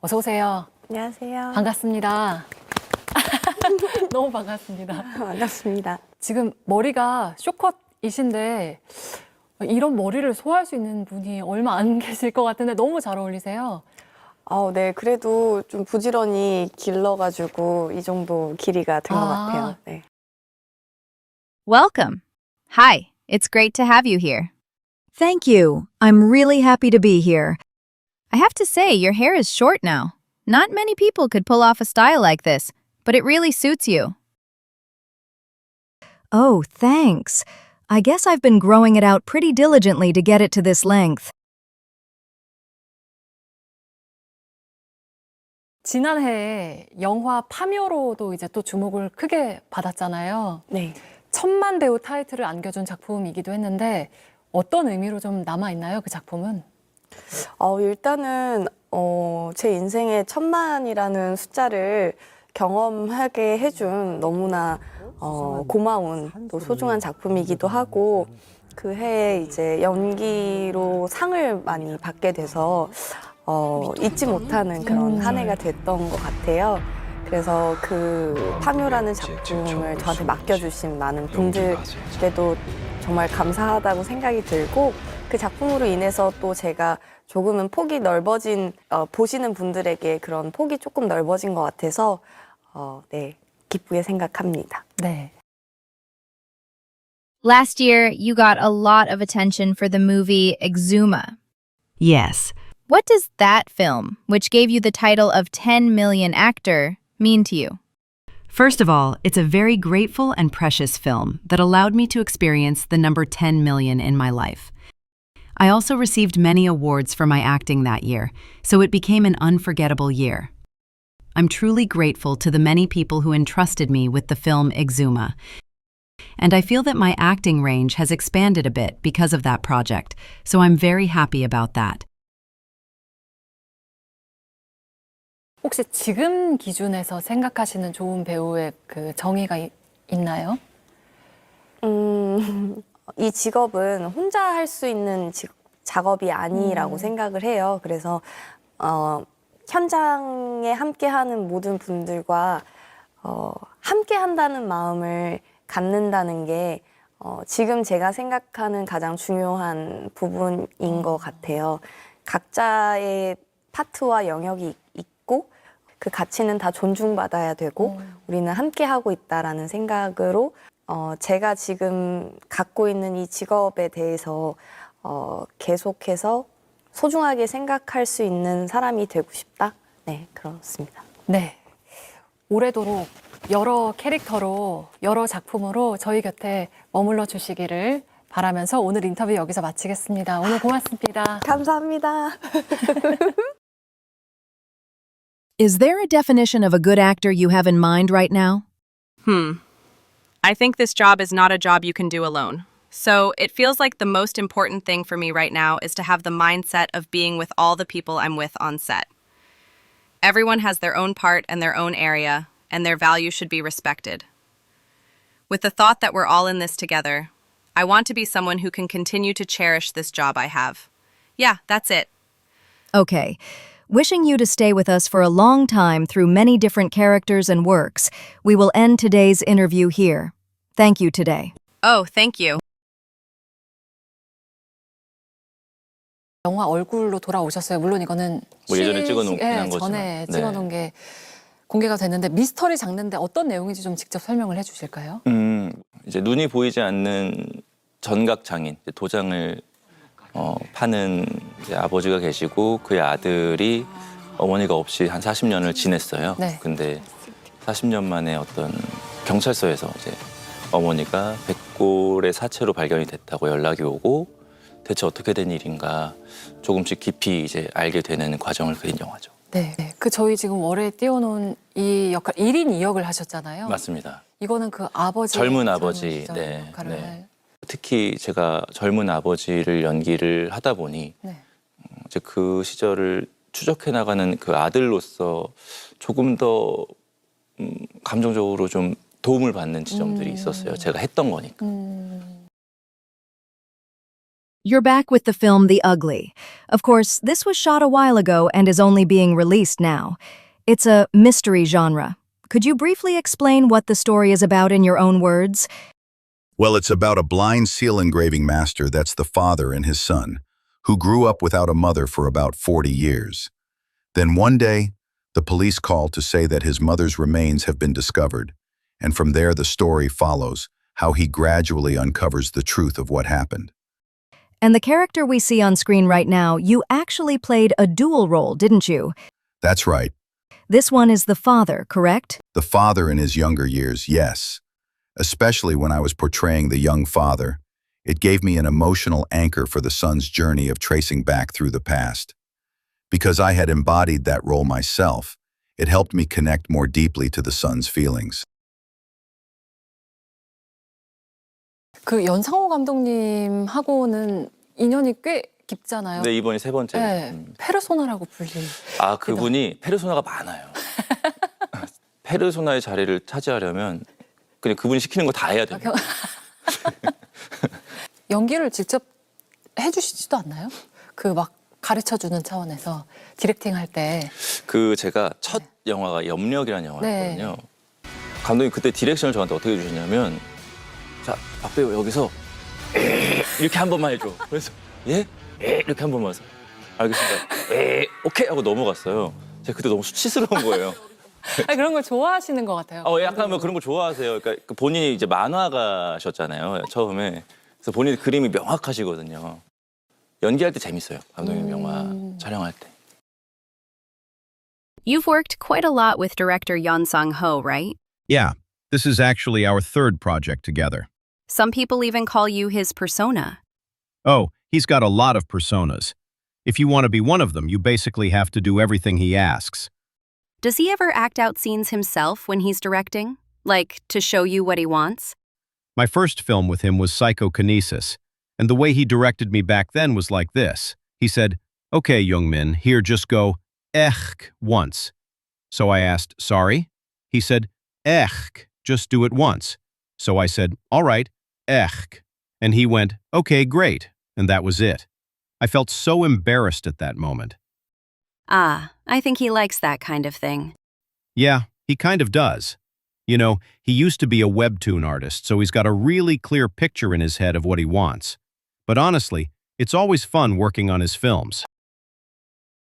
어서 오세요. 안녕하세요. 반갑습니다. 너무 반갑습니다. 반갑습니다. 지금 머리가 쇼컷이신데 이런 머리를 소화할 수 있는 분이 얼마 안 계실 것 같은데 너무 잘 어울리세요. 어, 네, 그래도 좀 부지런히 길러가지고 이 정도 길이가 된 것 아. 같아요. 네. Welcome. Hi, it's great to have you here. Thank you. I'm really happy to be here. I have to say, your hair is short now. Not many people could pull off a style like this, but it really suits you. Oh, thanks. I guess I've been growing it out pretty diligently to get it to this length. 지난해에 영화 파묘로도 이제 또 주목을 크게 받았잖아요. 네. 천만 배우 타이틀을 안겨준 작품이기도 했는데 어떤 의미로 좀 남아 있나요? 그 작품은? 어, 일단은, 어, 제 인생에 천만이라는 숫자를 경험하게 해준 너무나 어, 고마운 또 소중한 작품이기도 하고 그 해에 이제 연기로 상을 많이 받게 돼서 어, 잊지 못하는 그런 한 해가 됐던 것 같아요. 그래서 그 파묘라는 작품을 저한테 맡겨주신 많은 분들께도 정말 감사하다고 생각이 들고 그 작품으로 인해서 또 제가 조금은 폭이 넓어진 어, 보시는 분들에게 그런 폭이 조금 넓어진 것 같아서 어, 네 기쁘게 생각합니다. 네. Last year, you got a lot of attention for the movie Exuma. Yes. What does that film, which gave you the title of 10 million actor, mean to you? First of all, it's a very grateful and precious film that allowed me to experience the number 10 million in my life. I also received many awards for my acting that year, so it became an unforgettable year. I'm truly grateful to the many people who entrusted me with the film Exuma. And I feel that my acting range has expanded a bit because of that project, so I'm very happy about that. 혹시 지금 기준에서 생각하시는 좋은 배우의 그 정의가 이- 있나요? 음, 이 직업은 혼자 할 수 있는 직- 작업이 아니라고 생각을 해요. 그래서 어, 현장에 함께하는 모든 분들과 어, 함께한다는 마음을 갖는다는 게 어, 지금 제가 생각하는 가장 중요한 부분인 것 같아요. 각자의 파트와 영역이 있고 그 가치는 다 존중받아야 되고 우리는 함께하고 있다라는 생각으로 어, 제가 지금 갖고 있는 이 직업에 대해서 어, 계속해서 소중하게 생각할 수 있는 사람이 되고 싶다. 네, 그렇습니다. 네. 오래도록 여러 캐릭터로 여러 작품으로 저희 곁에 머물러 주시기를 바라면서 오늘 인터뷰 여기서 마치겠습니다. 오늘 고맙습니다. 감사합니다. Is there a definition of a good actor you have in mind right now? Hmm. I think this job is not a job you can do alone. So it feels like the most important thing for me right now is to have the mindset of being with all the people I'm with on set. Everyone has their own part and their own area, and their value should be respected. With the thought that we're all in this together, I want to be someone who can continue to cherish this job I have. Yeah, that's it. Okay. Wishing you to stay with us for a long time through many different characters and works, we will end today's interview here. Thank you today. Oh, thank you. 영화 얼굴로 돌아오셨어요. 물론 이거는 뭐 예전에 시- 찍어놓긴 예, 한 거지만. 전에 네. 찍어놓은 게 공개가 됐는데 미스터리 장르인데 어떤 내용인지 좀 직접 설명을 해주실까요? 음, 이제 눈이 보이지 않는 전각 장인 이제 도장을 어, 파는 이제 아버지가 계시고 그의 아들이 어머니가 없이 한 40년을 지냈어요. 네. 근데 40년 만에 어떤 경찰서에서 이제 어머니가 백골의 사체로 발견이 됐다고 연락이 오고 대체 어떻게 된 일인가 조금씩 깊이 이제 알게 되는 과정을 그린 영화죠. 네. 네. 그 저희 지금 월에 띄워놓은 이 역할 1인 2역을 하셨잖아요. 맞습니다. 이거는 그 아버지 젊은 아버지, 네, 네. 특히 제가 젊은 아버지를 연기를 하다 보니 네. 이제 그 시절을 추적해 나가는 그 아들로서 조금 더 음, 감정적으로 좀 도움을 받는 지점들이 음. 있었어요. 제가 했던 거니까. 음, You're back with the film The Ugly. Of course, this was shot a while ago and is only being released now. It's a mystery genre. Could you briefly explain what the story is about in your own words? Well, it's about a blind seal engraving master that's the father and his son, who grew up without a mother for about 40 years. Then one day, the police call to say that his mother's remains have been discovered, and from there the story follows how he gradually uncovers the truth of what happened. And the character we see on screen right now, you actually played a dual role, didn't you? That's right, This one is the father, correct? the father in his younger years, yes. Especially when I was portraying the young father, it gave me an emotional anchor for the son's journey of tracing back through the past. Because I had embodied that role myself, it helped me connect more deeply to the son's feelings. 그 연상호 감독님하고는 인연이 꽤 깊잖아요. 근데 이번이 세 번째. 네, 음. 페르소나라고 불릴. 아 그분이 페르소나가 많아요. 페르소나의 자리를 차지하려면 그냥 그분이 시키는 거 다 해야 돼요. 경- 연기를 직접 해주시지도 않나요? 그 막 가르쳐 주는 차원에서 디렉팅 할 때. 그 제가 첫 영화가 염력이라는 영화였거든요. 네. 감독님 그때 디렉션을 저한테 어떻게 주셨냐면 자 박배우 여기서 이렇게 한 번만 해줘. 그래서 예? 이렇게 한 번만 해서 알겠습니다. 에 오케이 하고 넘어갔어요. 제가 그때 너무 수치스러운 거예요. 아 그런 걸 좋아하시는 것 같아요. 어, 약간 뭐 그런 거 좋아하세요. 그러니까 그 본인이 이제 만화가셨잖아요. 처음에. 그래서 본인 그림이 명확하시거든요. 연기할 때 재밌어요. 감독님 영화 촬영할 때. You've worked quite a lot with director Yon Sung Ho, right? Yeah, this is actually our third project together. Some people even call you his persona. Oh, he's got a lot of personas. If you want to be one of them, you basically have to do everything he asks. Does he ever act out scenes himself when he's directing? Like, to show you what he wants? My first film with him was Psychokinesis, and the way he directed me back then was like this. He said, Okay, Young men, here just go, ech, once. So I asked, Sorry? He said, Ech, just do it once. So I said, All right, ech. And he went, Okay, great. And that was it. I felt so embarrassed at that moment. Ah, I think he likes that kind of thing. Yeah, he kind of does. You know, he used to be a webtoon artist, so he's got a really clear picture in his head of what he wants. But honestly, it's always fun working on his films.